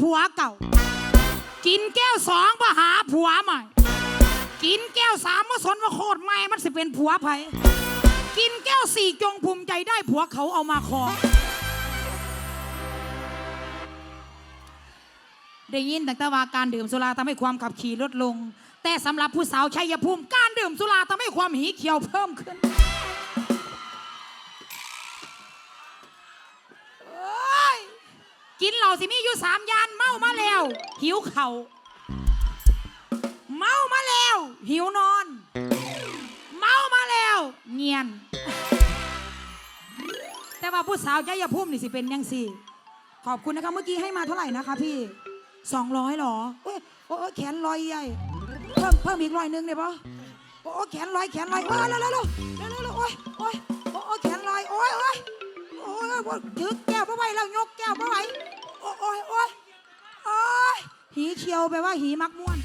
ผัวเก่า กินแก้วสองมาหาผัวใหม่ กินแก้วสามมาสนว่าโคตรแม่มันสิเป็นผัวไผกินแก้วสี่จงภูมิใจได้ผัวเขาเอามาคอได้ยินตั้งแต่ว่าการดื่มสุราทำให้ความขับขี่ลดลง แต่สำหรับผู้สาวชัยภูมิการดื่มสุราทำให้ความหีเขียวเพิ่มขึ้นาสิมีอยู่สามยานเมามาแล้ว หิวเข่าเมามาแล้ว หิวนอน เมามาแล้ว เงียน แต่ว่าผู้สาวชัยภูมินี่สิเป็นยังสี่ ขอบคุณนะคะเมื่อกี้ให้มาเท่าไหร่นะคะพี่สองร้อยหรอโอ้ยโอ้ยแขนลอยใหญ่เพิ่มเพิ่มอีกร้อยหนึ่งได้ปะโอ้แขนลอยแขนลอยโอ้ยเร็วเร็วเร็วเร็วโอ้ยโอ้ยโอ้แขนลอยโอ้ยโอ้ยโอ้ยถือแก้วมาไว้แล้วยกแก้วมาไว้ โอ้ยโอ้ยโอ้ยโอ้ยหีเขียวแปลว่าหีมักม่วน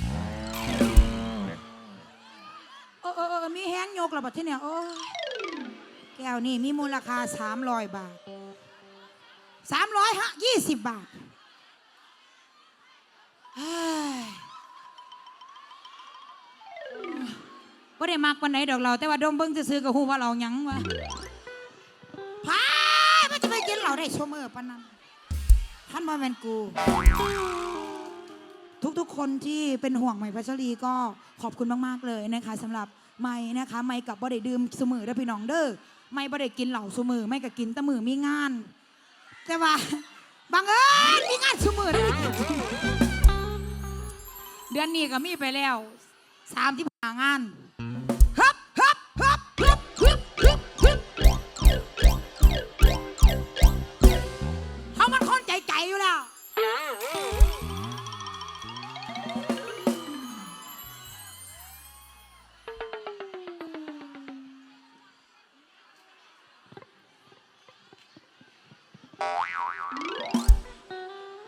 เออเออเออมีแห้งยกแล้วบัดที่เนี่ยโอ้ยแก้วนี่มีมูลค่าสามร้อยบาทสามร้อยฮะยี่สิบบาทเฮ้ยว่าได้มากวันไหนดอกเรา แต่ว่าดมเบิ้งจะซื้อกับหูว่าเราหยังวะพายมันจะไปกินเราได้ชั่วเมื่อปานนั้น ท่านว่าแมนกู ทุกๆคนที่เป็นห่วงใหม่พัชรีก็ขอบคุณมากๆเลยนะคะสำหรับไม่นะคะ ไม่กับบ่ได้ดื่มสมือเด้อพี่น้องเด้อไม่บ่ได้กินเหล่าสมือไม่กับกินแตะมือมีงาน แต่ว่าบังเอิญมีงานสมือได้เดือนนี้ก็มีไปแล้วสามที่ผ่างาน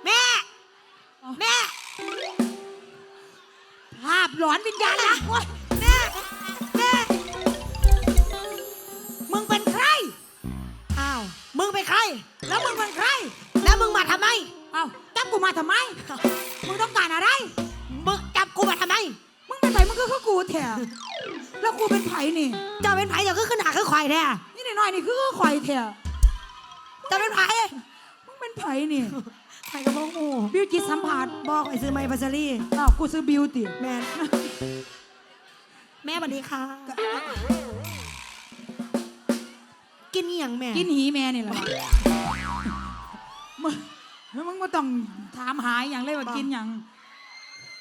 แม่ แม่ ภาพหลอนวิญญาณนะโอ๊ยแม่ แม่ มึงเป็นใคร อ้าว มึงเป็นใคร แล้วมึงเป็นใคร แล้วมึงมาทำไม เอ้าจับกูมาทำไม มึงต้องการอะไร มึงจับกูมาทำไม มึงเป็นไผมึงก็คือกูแถแล้วกูเป็นไผนี่ เจ้าเป็นไผเจ้าก็ขึ้นหาขึ้นควายแท้นี่หน่อยๆนี่คือข่อยแถเจ้าเป็นไผมึงเป็นไผนี่ไผกับโมโหบิวจิตสัมผัสบอกไอ้ซื้อไม้พัชรีอ้าวกูซื้อบิวติแม่แม่สวัสดีค่ะ กินอหย่างแม่กินหีแม่นี่แหละมึงมึงมาต้องถามหายอย่างเลยว่ากินอย่าง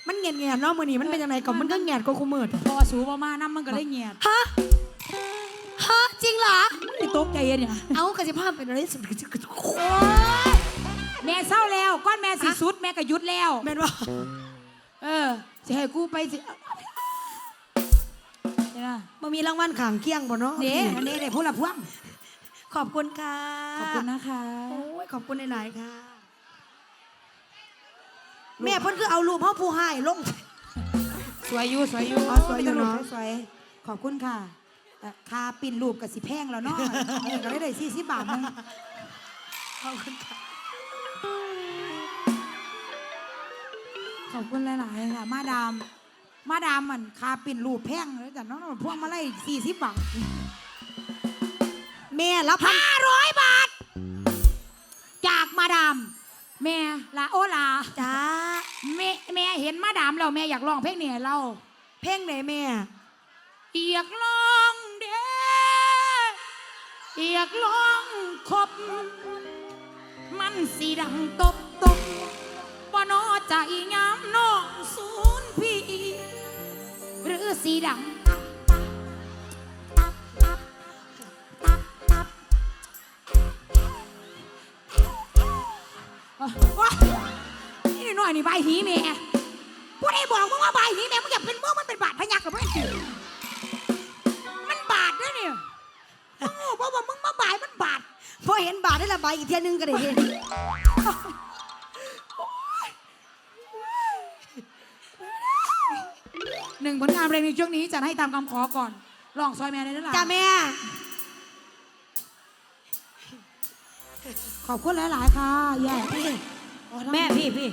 มันเงียบเงียบๆเนาะมือนี้มันเป็นยังไงก่อนมันก็เงียบก็คูมืดพอสูบมาน้ำมันก็เลยเงียบฮะฮะจริงเหรอไอ้ตกใจเนี่ย เอากระสิภาพเป็นอะไรสุดแม่เศร้าแล้วก้อนแม่สิสุด แม่ก็หยุดแล้ว แม่นว่าเออจะให้กูไปสิเนี่ยมันมีรางวัลขางเคียงบ่เนาะเด้ อันนี้เด้พูดละพ่วงขอบคุณค่ะขอบคุณนะคะ โอ้ยขอบคุณหลายๆค่ะ แม่เพิ่นคือเอารูปพ่อผู้ให้ลง สวยอยู่สวยอยู่อ๋อสวยอยู่เนอะ สวยๆขอบคุณค่ะเอ่อ ค่าปิ้นรูปกับสิแพงแล้วเนาะนี่ก็ได้ได้สี่สิบบาทนึงขอบคุณค่ะขอบคุณหลายๆค่ะมาดามมาดามมันค่าปิ้นรูปแพงเลยแต่น้องพวงมาไล่สี่สิบบาทแม่รับพันห้าร้อยบาท จากมาดามแม่ลาโอลาจ้าแม่แม่เห็นมาดามแล้วแม่อยากร้องเพลงนี้ให้เรา เพ่งไหนแม่อยากร้องเด้ อยากร้องคบ มันสีดังตบตบบ่นอใจงามน้องศูนย์พี่ หรือสีดังตับตับตับตับตับตับว้านี่หน่อยนี่ใบหีแม่ผู้ใดบอกมึงว่าใบหีแม่มึงอย่าเป็นมึงมันเป็นบาดพยักกับมึงสิมั มึงบอกว่ามึงมาบายมันบาดพอเห็นบาทได้ละใบอีกเทียนึงก็ได้เห็นหนึ่งผลงานเพลงในช่วงนี้จะให้ตามคำขอก่อนลองซอยแม่ได้แล้วล่ะจ้าแม่ ขอบคุณหลาย ๆ ค่ะแย่พี่แม่พี่พี่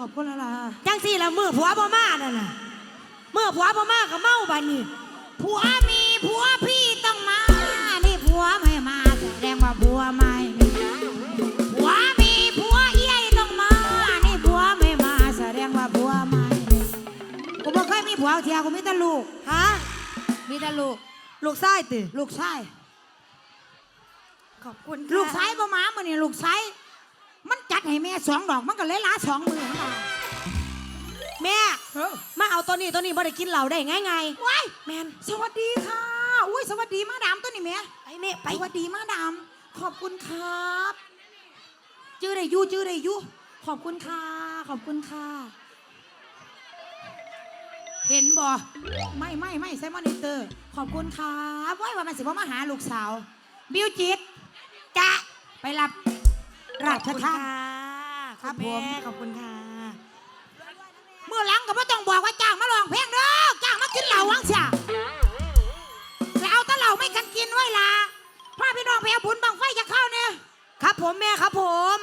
ขอบคุณและล่ะจังสี่ละมือผัวบ่มานั่นน่ะมือผัวบ่มาก็เมาบัดนี้ผัวมีผัวพี่ ลูก ฮะ มีแต่ลูก ลูกชายติ ลูกชายขอบคุณลูกชายบ่มามื้อนี้ลูกชายมันจัดให้แม่สองดอกมันก็เลยล้าสองมือมันมาแม่ เออมาเอาตัวนี้ตัวนี้บ่ได้กินเหล้าได้ไงไงว้ายแม่นสวัสดีค่ะ อุ้ยสวัสดีมาดามตัวนี้แม่ไปแม่ไป สวัสดีมาดาม ขอบคุณครับ จื้อได้อยูจื้อได้อยูขอบคุณค่ะ ขอบคุณค่ะ เห็นบ่ไม่ไม่ไม่ใช่มอนิเตอร์ ขอบคุณครับว้ายว่ามันสิบ่มาหาลูกสาว บิวจิตจะไปรับราชทานครับณแผมขอบคุณค่ะเมื่อหลังก็ไม่ต้องบอกว่าจ้างมาลองเพลงเด้อจ้างมากินเหล้าวังเสียแล้วเอาแตะเหล้าไม่กันกินไว้ล่ะพาพี่น้องไปเอาบุญบังไฟจะเข้าเนี่ยครับผมแม่ครับผม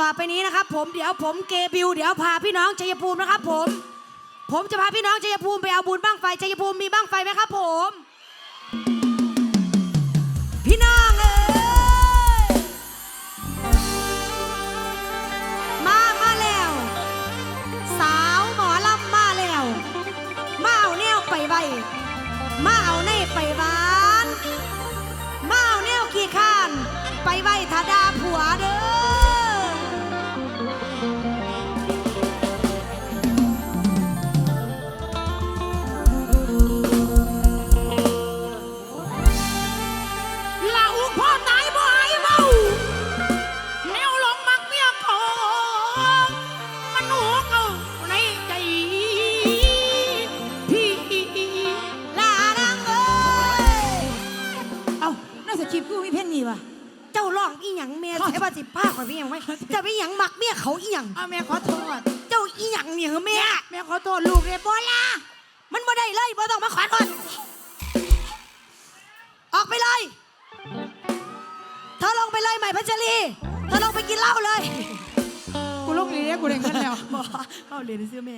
ต่อไปนี้นะครับผมเดี๋ยวผมเกบิวเดี๋ยวพาพี่น้องชัยภูมินะครับผม ผมจะพาพี่น้องชัยภูมิไปเอาบุญบ้างไฟชัยภูมิมีบ้างไฟไหมครับผม พี่น้องเอ้ยมามาแล้ว สาวหมอลำมาแล้ว มาเอาแนวไปไว้มาเอา หยังเมียใช่ป่ะสิป้าข่อยพี่หยังไหมเจ้าพี่หยังมักเมียเขาอีหยังเอาแม่ขอโทษเจ้าอีหยังเนี่ยเมียแม่ขอโทษลูกเรยบล่ะมันบ่ได้เลยบ่ต้องมาขอโทษออกไปเลยเธอลงไปเลยใหม่พัชรีเธอลงไปกินเหล้าเลยกูลูกเรียนกูเรียนกันแล้วบอกเอาเหรียญซื้อแม่